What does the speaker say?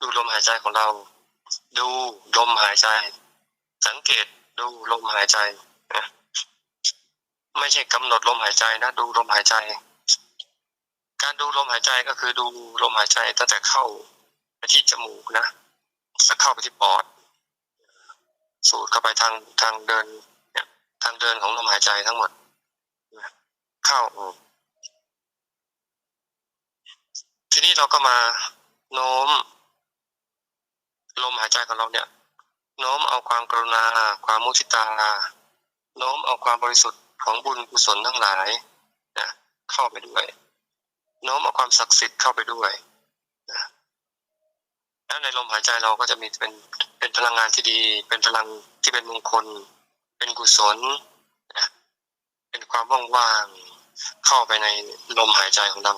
ดูลมหายใจของเรา ดูลมหายใจ สังเกตดูลมหายใจนะไม่ใช่กำหนดลมหายใจนะดูลมหายใจ การดูลมหายใจก็คือดูลมหายใจตั้งแต่เข้าไปที่จมูกนะแล้วเข้าไปที่ปอด สูดเข้าไปทางทางเดินทางเดินของลมหายใจทั้งหมด เข้าออกทีนี้เราก็มาโน้ม ลมหายใจของเราเนี่ย โน้มเอาความกรุณา ความมุทิตา โน้มเอาความบริสุทธิ์ของบุญกุศลทั้งหลายนะเข้าไปด้วย โน้มเอาความศักดิ์สิทธิ์เข้าไปด้วยนะแล้วในลมหายใจเราก็จะมีเป็นเป็นพลังงานที่ดี เป็นพลังที่เป็นมงคล เป็นกุศลนะเป็นความว่างๆเข้าไปในลมหายใจของเรา